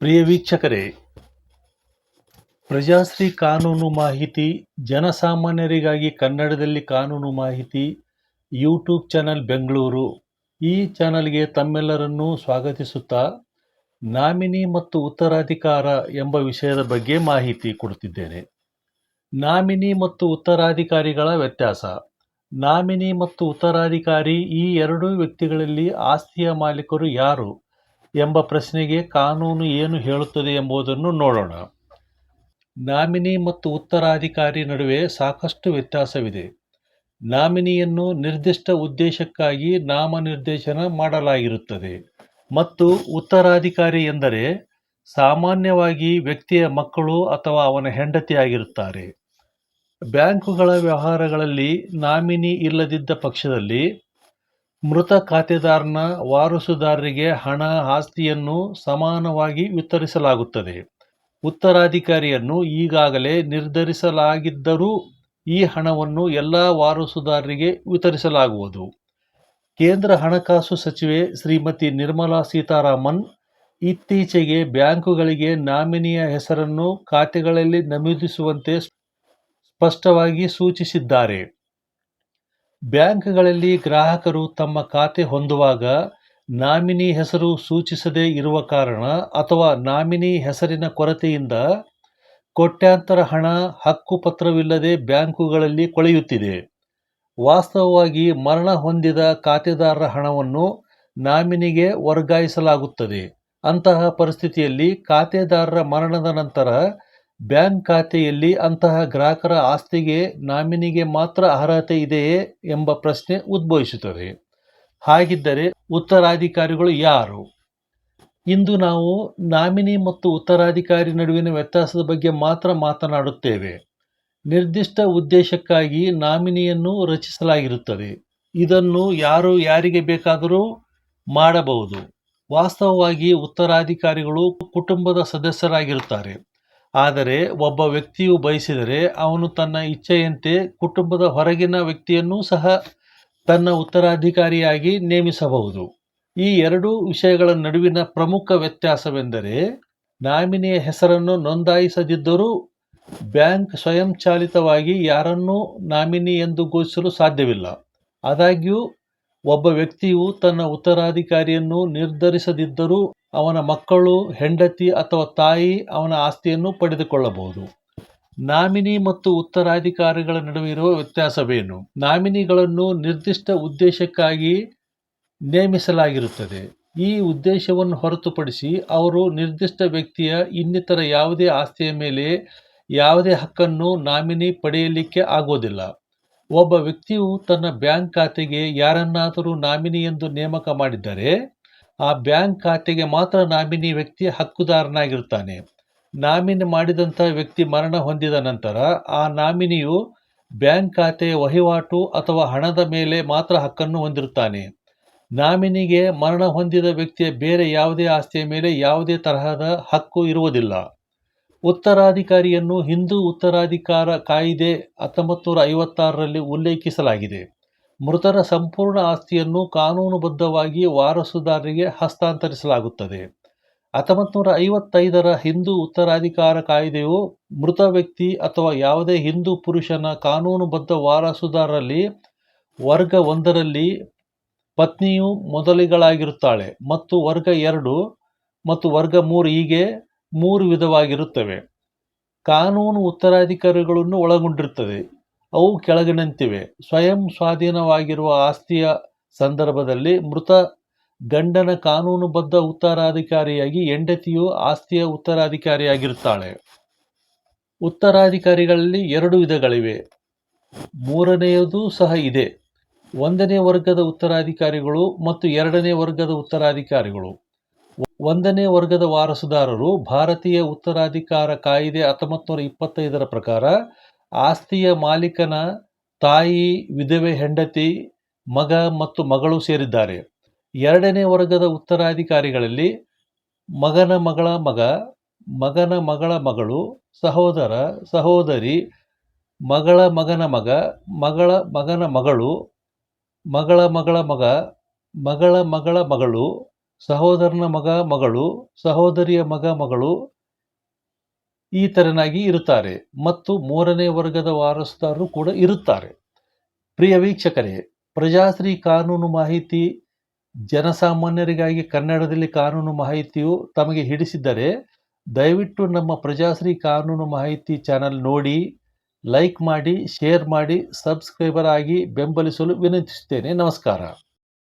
ಪ್ರಿಯ ವೀಕ್ಷಕರೇ, ಪ್ರಜಾಶ್ರೀ ಕಾನೂನು ಮಾಹಿತಿ, ಜನಸಾಮಾನ್ಯರಿಗಾಗಿ ಕನ್ನಡದಲ್ಲಿ ಕಾನೂನು ಮಾಹಿತಿ ಯೂಟ್ಯೂಬ್ ಚಾನಲ್ ಬೆಂಗಳೂರು. ಈ ಚಾನಲ್ಗೆ ತಮ್ಮೆಲ್ಲರನ್ನೂ ಸ್ವಾಗತಿಸುತ್ತಾ ನಾಮಿನಿ ಮತ್ತು ಉತ್ತರಾಧಿಕಾರ ಎಂಬ ವಿಷಯದ ಬಗ್ಗೆ ಮಾಹಿತಿ ಕೊಡುತ್ತಿದ್ದೇನೆ. ನಾಮಿನಿ ಮತ್ತು ಉತ್ತರಾಧಿಕಾರಿಗಳ ವ್ಯತ್ಯಾಸ. ನಾಮಿನಿ ಮತ್ತು ಉತ್ತರಾಧಿಕಾರಿ ಈ ಎರಡೂ ವ್ಯಕ್ತಿಗಳಲ್ಲಿ ಆಸ್ತಿಯ ಮಾಲೀಕರು ಯಾರು? ಎಂಬ ಪ್ರಶ್ನೆಗೆ ಕಾನೂನು ಏನು ಹೇಳುತ್ತದೆ ಎಂಬುದನ್ನು ನೋಡೋಣ. ನಾಮಿನಿ ಮತ್ತು ಉತ್ತರಾಧಿಕಾರಿ ನಡುವೆ ಸಾಕಷ್ಟು ವ್ಯತ್ಯಾಸವಿದೆ. ನಾಮಿನಿಯನ್ನು ನಿರ್ದಿಷ್ಟ ಉದ್ದೇಶಕ್ಕಾಗಿ ನಾಮನಿರ್ದೇಶನ ಮಾಡಲಾಗಿರುತ್ತದೆ. ಮತ್ತು ಉತ್ತರಾಧಿಕಾರಿ ಎಂದರೆ ಸಾಮಾನ್ಯವಾಗಿ ವ್ಯಕ್ತಿಯ ಮಕ್ಕಳು ಅಥವಾ ಅವನ ಹೆಂಡತಿಯಾಗಿರುತ್ತಾರೆ ಬ್ಯಾಂಕುಗಳ ವ್ಯವಹಾರಗಳಲ್ಲಿ ನಾಮಿನಿ ಇಲ್ಲದಿದ್ದ ಪಕ್ಷದಲ್ಲಿ ಮೃತ ಖಾತೆದಾರನ ವಾರಸುದಾರರಿಗೆ ಹಣ, ಆಸ್ತಿಯನ್ನು ಸಮಾನವಾಗಿ ವಿತರಿಸಲಾಗುತ್ತದೆ. ಉತ್ತರಾಧಿಕಾರಿಯನ್ನು ಈಗಾಗಲೇ ನಿರ್ಧರಿಸಲಾಗಿದ್ದರೂ ಈ ಹಣವನ್ನು ಎಲ್ಲ ವಾರಸುದಾರರಿಗೆ ವಿತರಿಸಲಾಗುವುದು. ಕೇಂದ್ರ ಹಣಕಾಸು ಸಚಿವೆ ಶ್ರೀಮತಿ ನಿರ್ಮಲಾ ಸೀತಾರಾಮನ್ ಇತ್ತೀಚೆಗೆ ಬ್ಯಾಂಕುಗಳಿಗೆ ನಾಮಿನಿಯ ಹೆಸರನ್ನು ಖಾತೆಗಳಲ್ಲಿ ನಮೂದಿಸುವಂತೆ ಸ್ಪಷ್ಟವಾಗಿ ಸೂಚಿಸಿದ್ದಾರೆ. ಬ್ಯಾಂಕ್ಗಳಲ್ಲಿ ಗ್ರಾಹಕರು ತಮ್ಮ ಖಾತೆ ಹೊಂದುವಾಗ ನಾಮಿನಿ ಹೆಸರು ಸೂಚಿಸದೇ ಇರುವ ಕಾರಣ ಅಥವಾ ನಾಮಿನಿ ಹೆಸರಿನ ಕೊರತೆಯಿಂದ ಕೋಟ್ಯಾಂತರ ಹಣ ಹಕ್ಕುಪತ್ರವಿಲ್ಲದೆ ಬ್ಯಾಂಕುಗಳಲ್ಲಿ ಕೊಳೆಯುತ್ತಿದೆ. ವಾಸ್ತವವಾಗಿ ಮರಣ ಹೊಂದಿದ ಖಾತೆದಾರರ ಹಣವನ್ನು ನಾಮಿನಿಗೆ ವರ್ಗಾಯಿಸಲಾಗುತ್ತದೆ. ಅಂತಹ ಪರಿಸ್ಥಿತಿಯಲ್ಲಿ ಖಾತೆದಾರರ ಮರಣದ ನಂತರ ಬ್ಯಾಂಕ್ ಖಾತೆಯಲ್ಲಿ ಅಂತಹ ಗ್ರಾಹಕರ ಆಸ್ತಿಗೆ ನಾಮಿನಿಗೆ ಮಾತ್ರ ಅರ್ಹತೆ ಇದೆಯೇ ಎಂಬ ಪ್ರಶ್ನೆ ಉದ್ಭವಿಸುತ್ತದೆ. ಹಾಗಿದ್ದರೆ ಉತ್ತರಾಧಿಕಾರಿಗಳು ಯಾರು? ಇಂದು ನಾವು ನಾಮಿನಿ ಮತ್ತು ಉತ್ತರಾಧಿಕಾರಿ ನಡುವಿನ ವ್ಯತ್ಯಾಸದ ಬಗ್ಗೆ ಮಾತ್ರ ಮಾತನಾಡುತ್ತೇವೆ. ನಿರ್ದಿಷ್ಟ ಉದ್ದೇಶಕ್ಕಾಗಿ ನಾಮಿನಿಯನ್ನು ರಚಿಸಲಾಗಿರುತ್ತದೆ. ಇದನ್ನು ಯಾರು ಯಾರಿಗೆ ಬೇಕಾದರೂ ಮಾಡಬಹುದು. ವಾಸ್ತವವಾಗಿ ಉತ್ತರಾಧಿಕಾರಿಗಳು ಕುಟುಂಬದ ಸದಸ್ಯರಾಗಿರುತ್ತಾರೆ. ಆದರೆ ಒಬ್ಬ ವ್ಯಕ್ತಿಯು ಬಯಸಿದರೆ ಅವನು ತನ್ನ ಇಚ್ಛೆಯಂತೆ ಕುಟುಂಬದ ಹೊರಗಿನ ವ್ಯಕ್ತಿಯನ್ನೂ ಸಹ ತನ್ನ ಉತ್ತರಾಧಿಕಾರಿಯಾಗಿ ನೇಮಿಸಬಹುದು. ಈ ಎರಡೂ ವಿಷಯಗಳ ನಡುವಿನ ಪ್ರಮುಖ ವ್ಯತ್ಯಾಸವೆಂದರೆ ನಾಮಿನಿಯ ಹೆಸರನ್ನು ನೋಂದಾಯಿಸದಿದ್ದರೂ ಬ್ಯಾಂಕ್ ಸ್ವಯಂಚಾಲಿತವಾಗಿ ಯಾರನ್ನೂ ನಾಮಿನಿ ಎಂದು ಘೋಷಿಸಲು ಸಾಧ್ಯವಿಲ್ಲ. ಆದಾಗ್ಯೂ, ಒಬ್ಬ ವ್ಯಕ್ತಿಯು ತನ್ನ ಉತ್ತರಾಧಿಕಾರಿಯನ್ನು ನಿರ್ಧರಿಸದಿದ್ದರೂ ಅವನ ಮಕ್ಕಳು, ಹೆಂಡತಿ ಅಥವಾ ತಾಯಿ ಅವನ ಆಸ್ತಿಯನ್ನು ಪಡೆದುಕೊಳ್ಳಬಹುದು. ನಾಮಿನಿ ಮತ್ತು ಉತ್ತರಾಧಿಕಾರಿಗಳ ನಡುವೆ ಇರುವ ವ್ಯತ್ಯಾಸವೇನು? ನಾಮಿನಿಗಳನ್ನು ನಿರ್ದಿಷ್ಟ ಉದ್ದೇಶಕ್ಕಾಗಿ ನೇಮಿಸಲಾಗಿರುತ್ತದೆ. ಈ ಉದ್ದೇಶವನ್ನು ಹೊರತುಪಡಿಸಿ ಅವರು ನಿರ್ದಿಷ್ಟ ವ್ಯಕ್ತಿಯ ಇನ್ನಿತರ ಯಾವುದೇ ಆಸ್ತಿಯ ಮೇಲೆ ಯಾವುದೇ ಹಕ್ಕನ್ನು ನಾಮಿನಿ ಪಡೆಯಲಿಕ್ಕೆ ಆಗೋದಿಲ್ಲ. ಒಬ್ಬ ವ್ಯಕ್ತಿಯು ತನ್ನ ಬ್ಯಾಂಕ್ ಖಾತೆಗೆ ಯಾರನ್ನಾದರೂ ನಾಮಿನಿ ಎಂದು ನೇಮಕ ಮಾಡಿದ್ದರೆ ಆ ಬ್ಯಾಂಕ್ ಖಾತೆಗೆ ಮಾತ್ರ ನಾಮಿನಿ ವ್ಯಕ್ತಿ ಹಕ್ಕುದಾರನಾಗಿರುತ್ತಾನೆ ನಾಮಿನಿ ಮಾಡಿದಂಥ ವ್ಯಕ್ತಿ ಮರಣ ಹೊಂದಿದ ನಂತರ ಆ ನಾಮಿನಿಯು ಬ್ಯಾಂಕ್ ಖಾತೆಯ ವಹಿವಾಟು ಅಥವಾ ಹಣದ ಮೇಲೆ ಮಾತ್ರ ಹಕ್ಕನ್ನು ಹೊಂದಿರುತ್ತಾನೆ. ನಾಮಿನಿಗೆ ಮರಣ ಹೊಂದಿದ ವ್ಯಕ್ತಿಯ ಬೇರೆ ಯಾವುದೇ ಆಸ್ತಿಯ ಮೇಲೆ ಯಾವುದೇ ತರಹದ ಹಕ್ಕು ಇರುವುದಿಲ್ಲ. ಉತ್ತರಾಧಿಕಾರಿಯನ್ನು ಹಿಂದೂ ಉತ್ತರಾಧಿಕಾರ ಕಾಯಿದೆ ಹತ್ತೊಂಬತ್ತು ನೂರ ಐವತ್ತಾರರಲ್ಲಿ ಉಲ್ಲೇಖಿಸಲಾಗಿದೆ. ಮೃತರ ಸಂಪೂರ್ಣ ಆಸ್ತಿಯನ್ನು ಕಾನೂನುಬದ್ಧವಾಗಿ ವಾರಸುದಾರರಿಗೆ ಹಸ್ತಾಂತರಿಸಲಾಗುತ್ತದೆ. ಹತ್ತೊಂಬತ್ತು ನೂರ ಐವತ್ತೈದರ ಹಿಂದೂ ಉತ್ತರಾಧಿಕಾರ ಕಾಯ್ದೆಯು ಮೃತ ವ್ಯಕ್ತಿ ಅಥವಾ ಯಾವುದೇ ಹಿಂದೂ ಪುರುಷನ ಕಾನೂನುಬದ್ಧ ವಾರಸುದಾರರಲ್ಲಿ ವರ್ಗ ಒಂದರಲ್ಲಿ ಪತ್ನಿಯು ಮೊದಲಿಗಳಾಗಿರುತ್ತಾಳೆ ಮತ್ತು ವರ್ಗ ಎರಡು ಮತ್ತು ವರ್ಗ ಮೂರು ಹೀಗೆ ಮೂರು ವಿಧವಾಗಿರುತ್ತವೆ. ಕಾನೂನು ಉತ್ತರಾಧಿಕಾರಿಗಳನ್ನು ಒಳಗೊಂಡಿರುತ್ತದೆ. ಅವು ಕೆಳಗಿನಂತಿವೆ. ಸ್ವಯಂ ಸ್ವಾಧೀನವಾಗಿರುವ ಆಸ್ತಿಯ ಸಂದರ್ಭದಲ್ಲಿ ಮೃತ ಗಂಡನ ಕಾನೂನುಬದ್ಧ ಉತ್ತರಾಧಿಕಾರಿಯಾಗಿ ಹೆಂಡತಿಯು ಆಸ್ತಿಯ ಉತ್ತರಾಧಿಕಾರಿಯಾಗಿರುತ್ತಾಳೆ. ಉತ್ತರಾಧಿಕಾರಿಗಳಲ್ಲಿ ಎರಡು ವಿಧಗಳಿವೆ. ಮೂರನೆಯದು ಸಹ ಇದೆ. ಒಂದನೇ ವರ್ಗದ ಉತ್ತರಾಧಿಕಾರಿಗಳು ಮತ್ತು ಎರಡನೇ ವರ್ಗದ ಉತ್ತರಾಧಿಕಾರಿಗಳು. ಒಂದನೇ ವರ್ಗದ ವಾರಸುದಾರರು ಭಾರತೀಯ ಉತ್ತರಾಧಿಕಾರ ಕಾಯಿದೆ ಹತ್ತೊಂಬತ್ತು ನೂರ ಇಪ್ಪತ್ತೈದರ ಪ್ರಕಾರ ಆಸ್ತಿಯ ಮಾಲೀಕನ ತಾಯಿ, ವಿಧವೆ, ಹೆಂಡತಿ, ಮಗ ಮತ್ತು ಮಗಳು ಸೇರಿದ್ದಾರೆ. ಎರಡನೇ ವರ್ಗದ ಉತ್ತರಾಧಿಕಾರಿಗಳಲ್ಲಿ ಮಗನ ಮಗಳ ಮಗ, ಮಗನ ಮಗಳ ಮಗಳು, ಸಹೋದರ, ಸಹೋದರಿ, ಮಗಳ ಮಗನ ಮಗ, ಮಗಳ ಮಗನ ಮಗಳು, ಮಗಳ ಮಗಳ ಮಗ, ಮಗಳ ಮಗಳ ಮಗಳು, ಸಹೋದರನ ಮಗ ಮಗಳು, ಸಹೋದರಿಯ ಮಗ ಮಗಳು ಈ ತೆರನಾಗಿ ಇರುತ್ತಾರೆ. ಮತ್ತು ಮೂರನೇ ವರ್ಗದ ವಾರಸುದಾರರು ಕೂಡ ಇರುತ್ತಾರೆ. ಪ್ರಿಯ ವೀಕ್ಷಕರೇ, ಪ್ರಜಾಶ್ರೀ ಕಾನೂನು ಮಾಹಿತಿ, ಜನಸಾಮಾನ್ಯರಿಗಾಗಿ ಕನ್ನಡದಲ್ಲಿ ಕಾನೂನು ಮಾಹಿತಿಯು ತಮಗೆ ಹಿಡಿಸಿದ್ದರೆ, ದಯವಿಟ್ಟು ನಮ್ಮ ಪ್ರಜಾಶ್ರೀ ಕಾನೂನು ಮಾಹಿತಿ ಚಾನಲ್ ನೋಡಿ, ಲೈಕ್ ಮಾಡಿ, ಶೇರ್ ಮಾಡಿ, ಸಬ್ಸ್ಕ್ರೈಬರ್ ಆಗಿ ಬೆಂಬಲಿಸಲು ವಿನಂತಿಸುತ್ತೇನೆ. ನಮಸ್ಕಾರ.